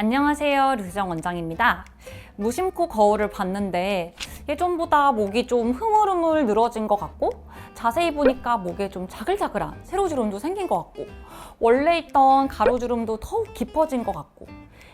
안녕하세요. 류정 원장입니다. 무심코 거울을 봤는데 예전보다 목이 좀 흐물흐물 늘어진 것 같고 자세히 보니까 목에 좀 자글자글한 세로주름도 생긴 것 같고 원래 있던 가로주름도 더욱 깊어진 것 같고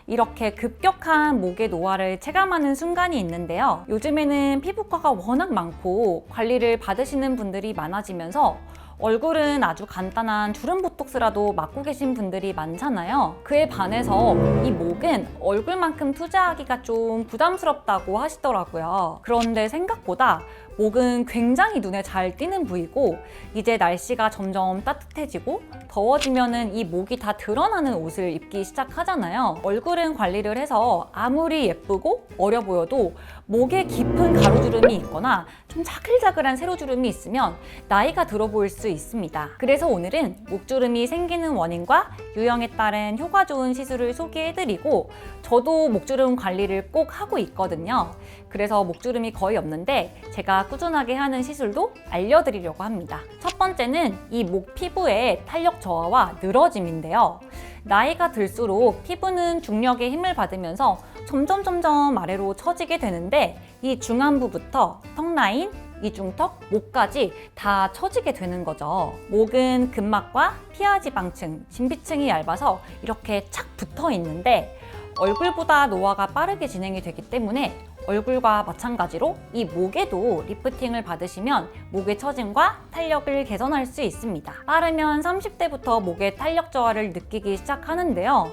이렇게 급격한 목의 노화를 체감하는 순간이 있는데요. 요즘에는 피부과가 워낙 많고 관리를 받으시는 분들이 많아지면서 얼굴은 아주 간단한 주름 보톡스라도 맞고 계신 분들이 많잖아요. 그에 반해서 이 목은 얼굴만큼 투자하기가 좀 부담스럽다고 하시더라고요. 그런데 생각보다 목은 굉장히 눈에 잘 띄는 부위고 이제 날씨가 점점 따뜻해지고 더워지면은 이 목이 다 드러나는 옷을 입기 시작하잖아요. 얼굴은 관리를 해서 아무리 예쁘고 어려 보여도 목에 깊은 가로주름이 있거나 좀 자글자글한 세로주름이 있으면 나이가 들어 보일 수 있습니다. 그래서 오늘은 목주름이 생기는 원인과 유형에 따른 효과 좋은 시술을 소개해드리고 저도 목주름 관리를 꼭 하고 있거든요. 그래서 목주름이 거의 없는데 제가 꾸준하게 하는 시술도 알려드리려고 합니다. 첫 번째는 이 목 피부의 탄력 저하와 늘어짐인데요. 나이가 들수록 피부는 중력의 힘을 받으면서 점점 점점 아래로 처지게 되는데 이 중안부부터 턱 라인, 이중턱, 목까지 다 처지게 되는 거죠. 목은 근막과 피하지방층, 진피층이 얇아서 이렇게 착 붙어 있는데 얼굴보다 노화가 빠르게 진행이 되기 때문에 얼굴과 마찬가지로 이 목에도 리프팅을 받으시면 목의 처짐과 탄력을 개선할 수 있습니다. 빠르면 30대부터 목의 탄력 저하를 느끼기 시작하는데요.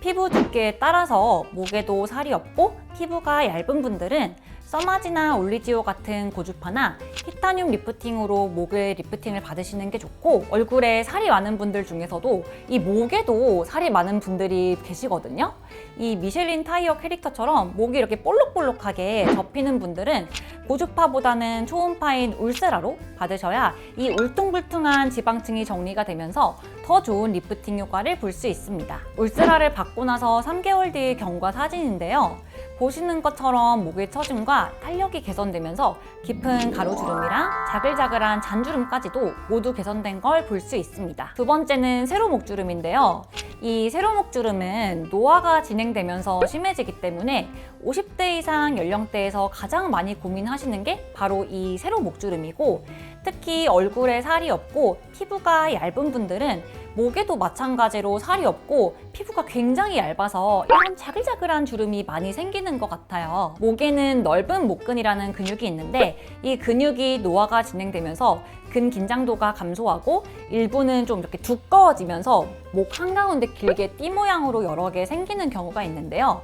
피부 두께에 따라서 목에도 살이 없고 피부가 얇은 분들은 써마지나 올리지오 같은 고주파나 티타늄 리프팅으로 목의 리프팅을 받으시는 게 좋고 얼굴에 살이 많은 분들 중에서도 이 목에도 살이 많은 분들이 계시거든요. 이 미슐린 타이어 캐릭터처럼 목이 이렇게 볼록볼록하게 접히는 분들은 고주파보다는 초음파인 울세라로 받으셔야 이 울퉁불퉁한 지방층이 정리가 되면서 더 좋은 리프팅 효과를 볼 수 있습니다. 울세라를 받고 나서 3개월 뒤의 경과 사진인데요. 보시는 것처럼 목의 처짐과 탄력이 개선되면서 깊은 가로주름이랑 자글자글한 잔주름까지도 모두 개선된 걸 볼 수 있습니다. 두 번째는 세로목주름인데요. 이 세로목주름은 노화가 진행되면서 심해지기 때문에 50대 이상 연령대에서 가장 많이 고민하시는 게 바로 이 세로목주름이고 특히 얼굴에 살이 없고 피부가 얇은 분들은 목에도 마찬가지로 살이 없고 피부가 굉장히 얇아서 이런 자글자글한 주름이 많이 생기는 것 같아요. 목에는 넓은 목근이라는 근육이 있는데 이 근육이 노화가 진행되면서 근 긴장도가 감소하고 일부는 좀 이렇게 두꺼워지면서 목 한가운데 길게 띠 모양으로 여러 개 생기는 경우가 있는데요.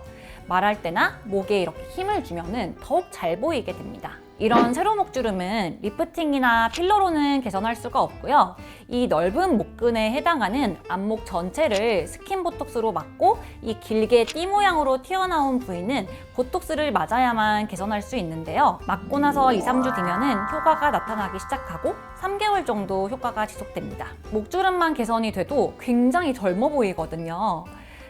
말할 때나 목에 이렇게 힘을 주면은 더욱 잘 보이게 됩니다. 이런 세로 목주름은 리프팅이나 필러로는 개선할 수가 없고요. 이 넓은 목근에 해당하는 안목 전체를 스킨 보톡스로 막고 이 길게 띠 모양으로 튀어나온 부위는 보톡스를 맞아야만 개선할 수 있는데요. 맞고 나서 2, 3주 뒤면은 효과가 나타나기 시작하고 3개월 정도 효과가 지속됩니다. 목주름만 개선이 돼도 굉장히 젊어 보이거든요.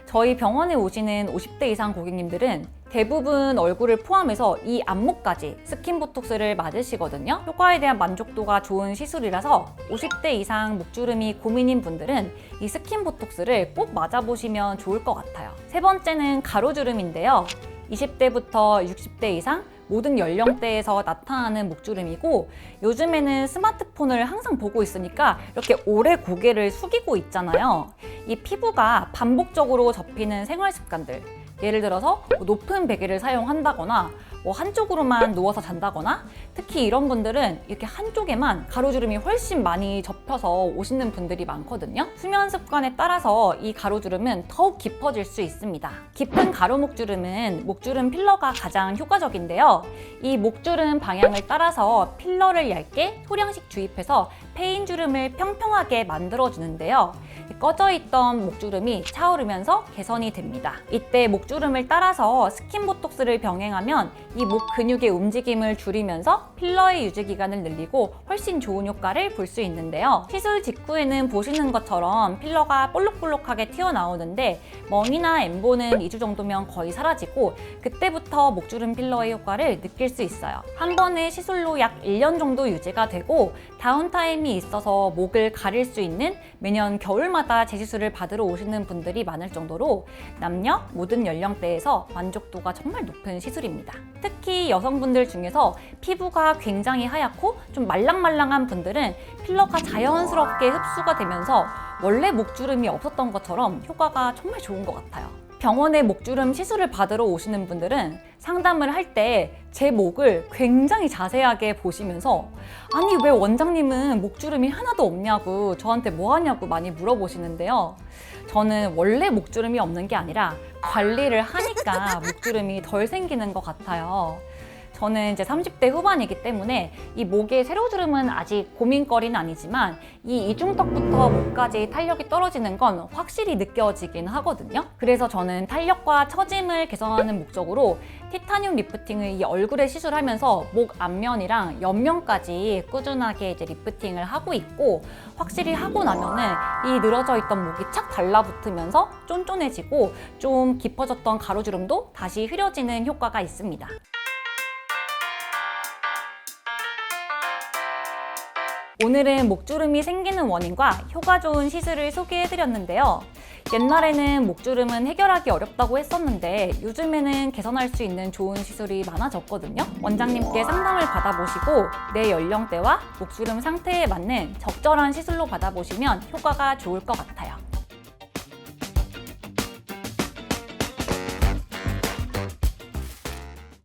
저희 병원에 오시는 50대 이상 고객님들은 대부분 얼굴을 포함해서 이 안목까지 스킨 보톡스를 맞으시거든요. 효과에 대한 만족도가 좋은 시술이라서 50대 이상 목주름이 고민인 분들은 이 스킨 보톡스를 꼭 맞아보시면 좋을 것 같아요. 세 번째는 가로주름인데요. 20대부터 60대 이상 모든 연령대에서 나타나는 목주름이고 요즘에는 스마트폰을 항상 보고 있으니까 이렇게 오래 고개를 숙이고 있잖아요. 이 피부가 반복적으로 접히는 생활 습관들 예를 들어서 뭐 높은 베개를 사용한다거나 뭐 한쪽으로만 누워서 잔다거나 특히 이런 분들은 이렇게 한쪽에만 가로주름이 훨씬 많이 접혀서 오시는 분들이 많거든요. 수면 습관에 따라서 이 가로주름은 더욱 깊어질 수 있습니다. 깊은 가로 목주름은 목주름 필러가 가장 효과적인데요. 이 목주름 방향을 따라서 필러를 얇게 소량씩 주입해서 페인 주름을 평평하게 만들어 주는데요. 꺼져 있던 목주름이 차오르면서 개선이 됩니다. 이때 목주름을 따라서 스킨 보톡스를 병행하면 이 목 근육의 움직임을 줄이면서 필러의 유지 기간을 늘리고 훨씬 좋은 효과를 볼 수 있는데요. 시술 직후에는 보시는 것처럼 필러가 볼록볼록하게 튀어나오는데 멍이나 엠보는 2주 정도면 거의 사라지고 그때부터 목주름 필러의 효과를 느낄 수 있어요. 한 번의 시술로 약 1년 정도 유지가 되고 다운타임이 있어서 목을 가릴 수 있는 매년 겨울마다 재시술을 받으러 오시는 분들이 많을 정도로 남녀 모든 연령대에서 만족도가 정말 높은 시술입니다. 특히 여성분들 중에서 피부가 굉장히 하얗고 좀 말랑말랑한 분들은 필러가 자연스럽게 흡수가 되면서 원래 목주름이 없었던 것처럼 효과가 정말 좋은 것 같아요. 병원에 목주름 시술을 받으러 오시는 분들은 상담을 할 때 제 목을 굉장히 자세하게 보시면서 아니 왜 원장님은 목주름이 하나도 없냐고 저한테 뭐 하냐고 많이 물어보시는데요. 저는 원래 목주름이 없는 게 아니라 관리를 하니까 목주름이 덜 생기는 것 같아요. 저는 이제 30대 후반이기 때문에 이 목의 세로주름은 아직 고민거리는 아니지만 이 이중턱부터 목까지 탄력이 떨어지는 건 확실히 느껴지긴 하거든요. 그래서 저는 탄력과 처짐을 개선하는 목적으로 티타늄 리프팅을 이 얼굴에 시술하면서 목 앞면이랑 옆면까지 꾸준하게 이제 리프팅을 하고 있고 확실히 하고 나면은 이 늘어져 있던 목이 착 달라붙으면서 쫀쫀해지고 좀 깊어졌던 가로주름도 다시 흐려지는 효과가 있습니다. 오늘은 목주름이 생기는 원인과 효과 좋은 시술을 소개해드렸는데요. 옛날에는 목주름은 해결하기 어렵다고 했었는데 요즘에는 개선할 수 있는 좋은 시술이 많아졌거든요. 원장님께 상담을 받아보시고 내 연령대와 목주름 상태에 맞는 적절한 시술로 받아보시면 효과가 좋을 것 같아요.